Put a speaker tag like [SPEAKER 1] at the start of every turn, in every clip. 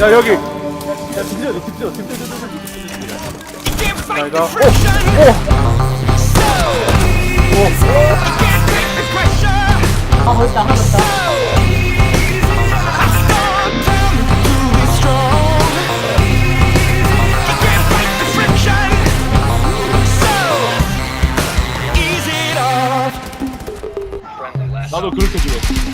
[SPEAKER 1] 야 여기
[SPEAKER 2] 야,
[SPEAKER 3] you can't take the pressure.
[SPEAKER 4] 아 멋있다 멋있다.
[SPEAKER 1] 나도 그렇게 죽어.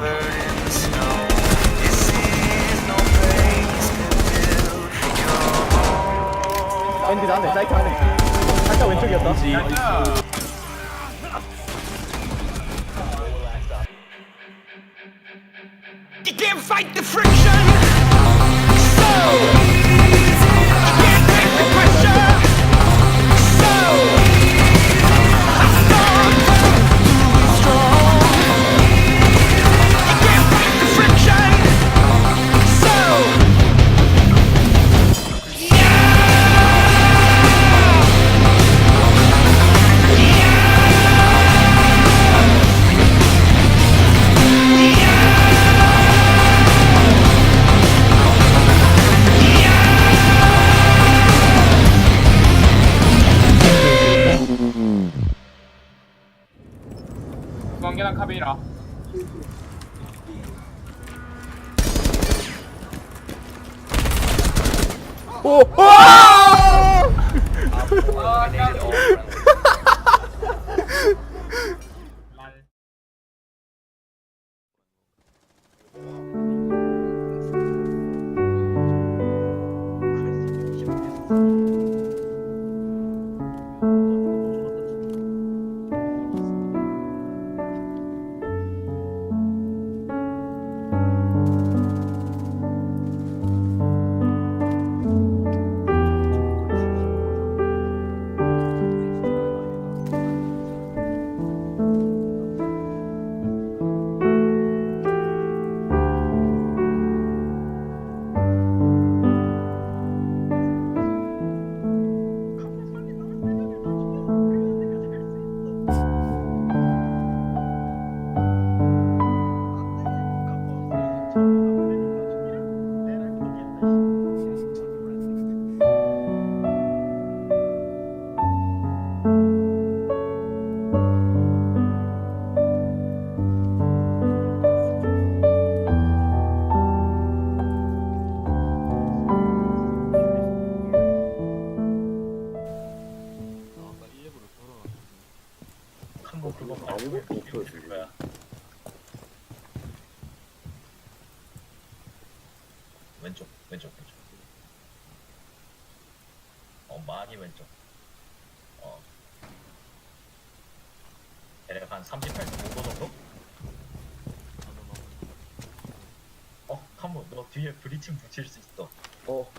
[SPEAKER 2] 밴드 나네, 사이트 안에. 살짝 왼쪽이었다.
[SPEAKER 1] 관계랑 카
[SPEAKER 5] 아무것도 없어질 거야. 왼쪽, 왼쪽, 왼쪽. 어, 많이 왼쪽. 어. 대략 한 38.5도 정도? 어, 한번 너 뒤에 브리칭 붙일 수 있어.
[SPEAKER 3] 어.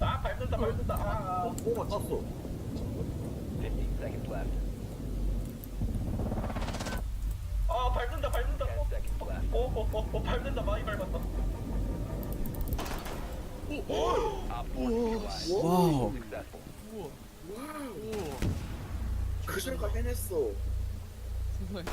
[SPEAKER 5] 아, 밟는다, 밟는다. 아,
[SPEAKER 3] 어, 뭐가 탔어.
[SPEAKER 6] 15 seconds left.
[SPEAKER 5] 아, 밟는다, 밟는다.
[SPEAKER 6] 10
[SPEAKER 5] 어,
[SPEAKER 6] seconds left.
[SPEAKER 5] 어, 어, 어, 어, 밟는다, 많이 밟았다.
[SPEAKER 6] Op 4 neutralized.
[SPEAKER 3] 와우.
[SPEAKER 6] Successful.
[SPEAKER 3] 그실까 해냈어.
[SPEAKER 7] 세상에